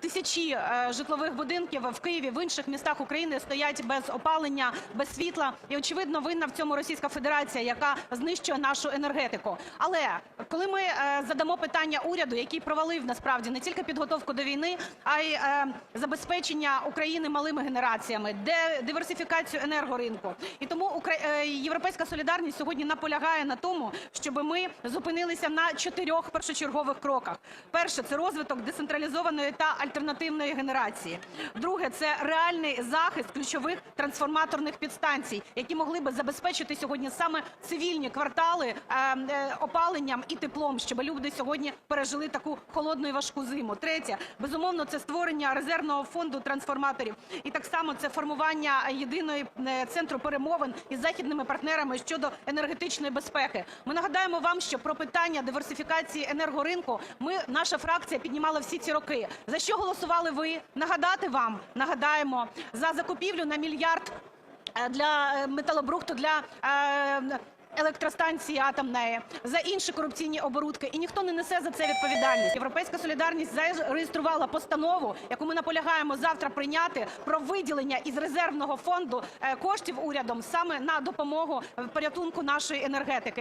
Тисячі е, житлових будинків в Києві, в інших містах України стоять без опалення, без світла. І очевидно, винна в цьому Російська Федерація, яка знищує нашу енергетику. Але коли ми е, задамо питання уряду, який провалив насправді не тільки підготовку до війни, а й е, забезпечення України малими генераціями, де диверсифікацію енергоринку, і тому Європейська солідарність сьогодні наполягає на тому, щоб ми зупинилися на чотирьох першочергових кроках. Перше це розвиток децентралізованої та альтернативної генерації. Друге це реальний захист ключових трансформаторних підстанцій, які могли би забезпечити сьогодні саме цивільні квартали е, е, опаленням і теплом, щоб люди сьогодні пережили таку холодну і важку зиму. Третє, безумовно, це створення резервного фонду трансформаторів, і так само це формування єдиної е, центру перемовин із західними партнерами щодо енергетичної безпеки. Ми нагадаємо вам, що про питання диверсифікації енергоринку ми, наша фракція, піднімала всі ці роки. За що голосували ви? Нагадати вам, нагадаємо, за закупівлю на мільярд е, для е, металобрухту для. е, Електростанції атомної за інші корупційні оборудки, і ніхто не несе за це відповідальність. Європейська солідарність зареєструвала постанову, яку ми наполягаємо завтра прийняти про виділення із резервного фонду коштів урядом саме на допомогу порятунку нашої енергетики.